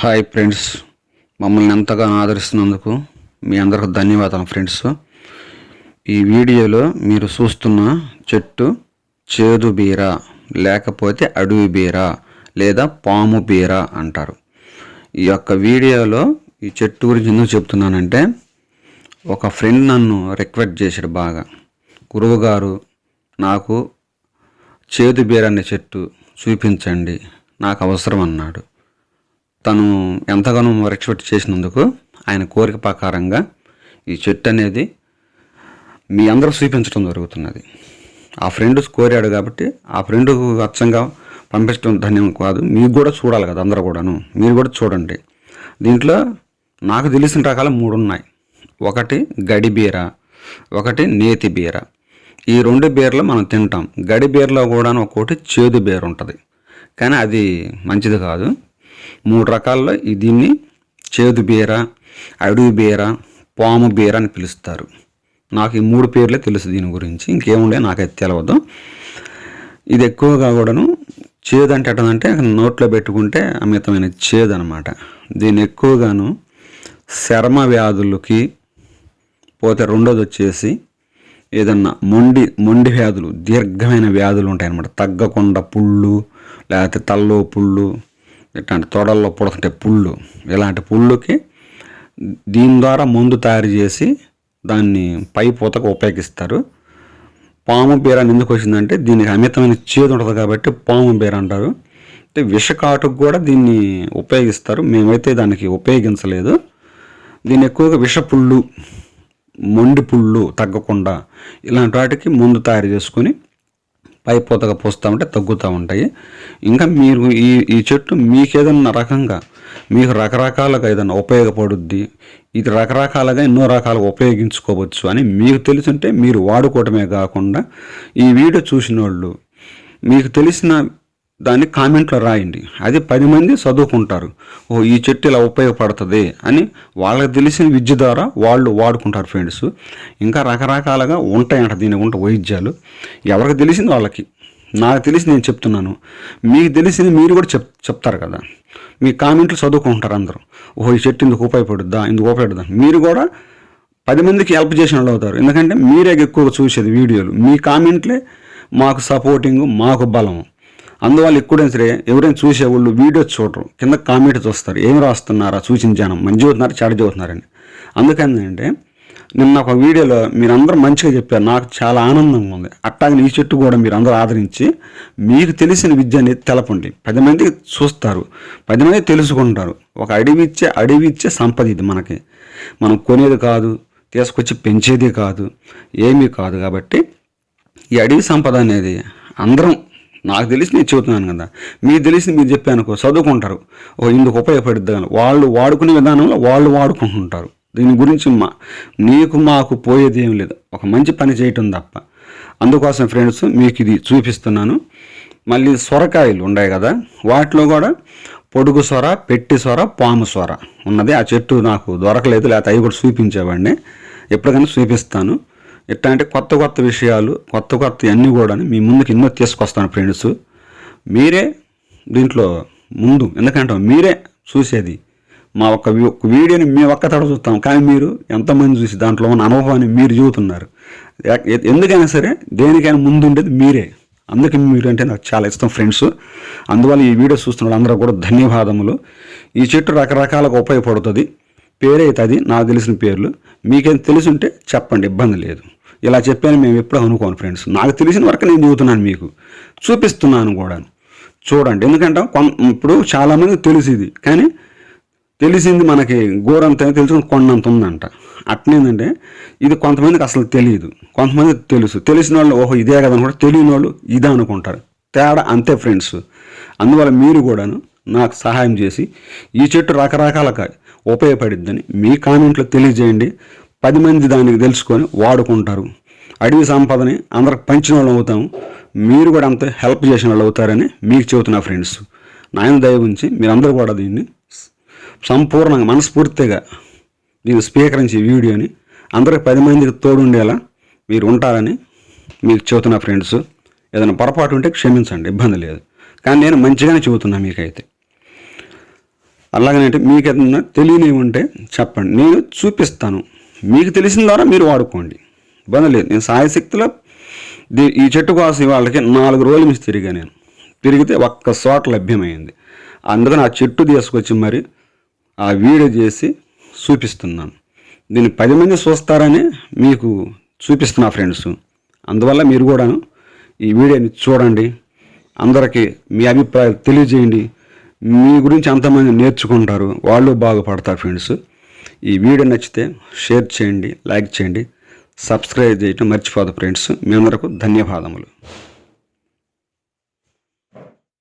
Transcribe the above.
Hi friends. మమ్మల్ని ఎంతగా ఆదరిస్తున్నందుకు మీ అందరికి ధన్యవాదాలు ఫ్రెండ్స్. ఈ వీడియోలో మీరు చూస్తున్న చెట్టు చేదు బీర లేకపోతే అడవి బీర లేదా పాము బీర అంటారు. ఈ యొక్క వీడియోలో ఈ చెట్టు గురించి ఎందుకు చెప్తున్నానంటే ఒక ఫ్రెండ్ నన్ను రిక్వెస్ట్ చేశాడు బాగా. గురువుగారు నాకు చేదు బీర అనే చెట్టు చూపించండి నాకు అవసరం అన్నాడు. తను ఎంతగానో ఎక్స్పెక్ట్ చేసినందుకు ఆయన కోరిక ప్రకారంగా ఈ చెట్టు అనేది మీ అందరూ చూపించడం జరుగుతున్నది. ఆ ఫ్రెండ్ కోరాడు కాబట్టి ఆ ఫ్రెండ్ అచ్చంగా పంపించడం ధన్యం కాదు. మీకు కూడా చూడాలి కదా అందరూ కూడాను. మీరు కూడా చూడండి. దీంట్లో నాకు తెలిసిన రకాలు మూడు ఉన్నాయి. ఒకటి గడి బీర ఒకటి నేతి బీర. ఈ రెండు బీరలు మనం తింటాం. గడి బీరలో కూడా ఒక్కోటి చేదు బీర ఉంటుంది. కానీ అది మంచిది కాదు. మూడు రకాల్లో దీన్ని చేదు బీర అడవి బీర పాము బీర అని పిలుస్తారు. నాకు ఈ మూడు పేర్లే తెలుసు దీని గురించి. ఇంకేముండే నాకైతే తెలియదు ఇది ఎక్కువగా కూడాను చేదు అంటే ఎట్టదంటే నోట్లో పెట్టుకుంటే అమితమైన చేదు అనమాట దీన్ని ఎక్కువగాను చర్మ వ్యాధులకి పోతే రెండోది వచ్చేసి ఏదన్నా మొండి మొండి వ్యాధులు దీర్ఘమైన వ్యాధులు ఉంటాయి అన్నమాట తగ్గకుండా పుళ్ళు లేకపోతే తల్లో పుళ్ళు ఇట్లాంటి తోడల్లో పుడకంటే పుళ్ళు ఇలాంటి పుళ్ళుకి దీని ద్వారా మందు తయారు చేసి దాన్ని పై పూతకు ఉపయోగిస్తారు. పాము బీర ఎందుకు వచ్చిందంటే దీనికి అమితమైన చేదు ఉంటుంది కాబట్టి పాము బీర అంటారు. అంటే విషకాటుకు కూడా దీన్ని ఉపయోగిస్తారు. మేమైతే దానికి ఉపయోగించలేదు. దీన్ని ఎక్కువగా విషపుళ్ళు మొండి పుళ్ళు తగ్గకుండా ఇలాంటి వాటికి ముందు తయారు చేసుకొని పై పూతగా పోస్తామంటే తగ్గుతూ ఉంటాయి. ఇంకా మీరు ఈ ఈ చెట్టు మీకు ఏదన్నా రకంగా మీకు రకరకాలుగా ఏదైనా ఉపయోగపడుద్ది ఇది రకరకాలుగా ఎన్నో రకాలుగా ఉపయోగించుకోవచ్చు అని మీకు తెలుసుంటే మీరు వాడుకోవటమే కాకుండా ఈ వీడియో చూసిన వాళ్ళు మీకు తెలిసిన దాన్ని కామెంట్లో రాయండి. అది పది మంది చదువుకుంటారు. ఓ ఈ చెట్టు ఇలా ఉపయోగపడుతుంది అని వాళ్ళకి తెలిసిన విద్య ద్వారా వాళ్ళు వాడుకుంటారు ఫ్రెండ్స్. ఇంకా రకరకాలుగా ఉంటాయంట దీని ఉంట వైద్యాలు. ఎవరికి తెలిసింది వాళ్ళకి? నాకు తెలిసి నేను చెప్తున్నాను. మీకు తెలిసింది మీరు కూడా చెప్ చెప్తారు కదా. మీ కామెంట్లు చదువుకుంటారు అందరూ. ఓహో ఈ చెట్టు ఇందుకు ఉపయోగపడుద్దా? ఇందుకు ఉపయోగపడుద్దా? మీరు కూడా పది మందికి హెల్ప్ చేసిన వాళ్ళు అవుతారు. ఎందుకంటే మీరే ఎక్కువగా చూసేది వీడియోలు. మీ కామెంట్లే మాకు సపోర్టింగ్ మాకు బలం అందువల్ల ఎక్కడైనా సరే ఎవరైనా చూసేవాళ్ళు వీడియో చూడరు. కింద కామెంట్ చూస్తారు. ఏం రాస్తున్నారా? సూచించాను. జనం మంచి చదువుతున్నారు చెడ చదువుతున్నారని. అందుకని అంటే నిన్న ఒక వీడియోలో మీరందరూ మంచిగా చెప్పారు. నాకు చాలా ఆనందంగా ఉంది. అట్టాగే ఈ చెట్టు కూడా మీరు అందరూ ఆదరించి మీకు తెలిసిన విద్య అనేది తెలపండి. పది మందికి చూస్తారు. పది మంది తెలుసుకుంటారు. ఒక అడవి ఇచ్చే అడవి ఇచ్చే సంపద ఇది మనకి. మనం కొనేది కాదు తీసుకొచ్చి పెంచేది కాదు ఏమీ కాదు కాబట్టి ఈ అడవి సంపద అనేది అందరం నాకు తెలిసి నేను చెబుతున్నాను కదా. మీకు తెలిసి మీరు చెప్పానుకో చదువుకుంటారు. ఓ ఇందుకు ఉపయోగపడుద్ది కానీ వాళ్ళు వాడుకునే విధానంలో వాళ్ళు వాడుకుంటుంటారు. దీని గురించి మా నీకు మాకు పోయేది ఏం లేదు. ఒక మంచి పని చేయటం తప్ప. అందుకోసం ఫ్రెండ్స్ మీకు ఇది చూపిస్తున్నాను. మళ్ళీ సొరకాయలు ఉన్నాయి కదా. వాటిలో కూడా పొడుగు సొర పెట్టి సొర పాము సొర ఉన్నది. ఆ చెట్టు నాకు దొరకలేదు లేకపోతే అవి కూడా చూపించేవాడిని. ఎప్పటికైనా చూపిస్తాను. ఇట్లాంటి కొత్త కొత్త విషయాలు కొత్త కొత్త అన్నీ కూడా మీ ముందుకు ఎన్నో తీసుకొస్తాను ఫ్రెండ్స్ మీరే దీంట్లో ముందు ఎందుకంటే మీరే చూసేది. మా ఒక్క వీ- వీడియోని మేము ఒక్క తడ చూస్తాం. కానీ మీరు ఎంతమంది చూసి దాంట్లో ఉన్న అనుభవాన్ని మీరు చూపుతున్నారు ఎందుకైనా సరే దేనికైనా ముందు ఉండేది మీరే. అందుకే మీరు అంటే నాకు చాలా ఇష్టం ఫ్రెండ్స్ అందువల్ల ఈ వీడియో చూస్తున్న అందరూ కూడా ధన్యవాదములు. ఈ చెట్టు రకరకాలుగా ఉపయోగపడుతుంది. పేరైతే అది నాకు తెలిసిన పేర్లు. మీకేం తెలుసుంటే చెప్పండి ఇబ్బంది లేదు. ఇలా చెప్పాను మేము ఎప్పుడూ అనుకోను ఫ్రెండ్స్. నాకు తెలిసిన వరకు నేను చదువుతున్నాను మీకు. చూపిస్తున్నాను కూడా చూడండి. ఎందుకంటే కొన్ ఇప్పుడు చాలామంది తెలిసింది. కానీ తెలిసింది మనకి గోరంత తెలుసుకుని కొండంత ఉందంట. అట్నేందంటే ఇది కొంతమందికి అసలు తెలియదు కొంతమంది తెలుసు. తెలిసిన వాళ్ళు ఓహో ఇదే కదా అనుకుంటారు తెలియని వాళ్ళు ఇదే అనుకుంటారు. తేడా అంతే ఫ్రెండ్స్. అందువల్ల మీరు కూడాను నాకు సహాయం చేసి ఈ చెట్టు రకరకాలుగా ఉపయోగపడిద్దని మీ కామెంట్లో తెలియజేయండి. పది మంది దానికి తెలుసుకొని వాడుకుంటారు. అడవి సంపదని అందరికి పంచిన వాళ్ళు అవుతాము మీరు కూడా అంత హెల్ప్ చేసిన వాళ్ళు అవుతారని మీకు చెబుతున్నా ఫ్రెండ్స్. నాయన దయ ఉంచి మీరందరూ కూడా దీన్ని సంపూర్ణంగా మనస్ఫూర్తిగా దీన్ని స్వీకరించి వీడియోని అందరికి పది మందికి తోడుండేలా మీరు ఉంటారని మీకు చెబుతున్నా ఫ్రెండ్స్. ఏదైనా పొరపాటు ఉంటే క్షమించండి ఇబ్బంది లేదు. కానీ నేను మంచిగానే చెబుతున్నా మీకైతే. అలాగనంటే మీకు ఏదైనా తెలియనివి ఉంటే చెప్పండి. నేను చూపిస్తాను. మీకు తెలిసిన ద్వారా మీరు వాడుకోండి. ఇబ్బంది లేదు. నేను సాయశక్తిలో ఈ చెట్టు కోసం వాళ్ళకి నాలుగు రోజులు మిస్ తిరిగా నేను. తిరిగితే ఒక్క చోట లభ్యమైంది. అందుకని ఆ చెట్టు తీసుకొచ్చి మరి ఆ వీడియో చేసి చూపిస్తున్నాను. దీన్ని పది మంది చూస్తారని మీకు చూపిస్తున్నా ఫ్రెండ్స్. అందువల్ల మీరు కూడా ఈ వీడియోని చూడండి. అందరికీ మీ అభిప్రాయాలు తెలియజేయండి. మీ గురించి అంతమంది నేర్చుకుంటారు. వాళ్ళు బాగుపడతారు ఫ్రెండ్స్. ఈ వీడియో నచ్చితే షేర్ చేయండి లైక్ చేయండి సబ్స్క్రైబ్ చేయటం మర్చిపోదు ఫ్రెండ్స్. మీ అందరకు ధన్యవాదములు.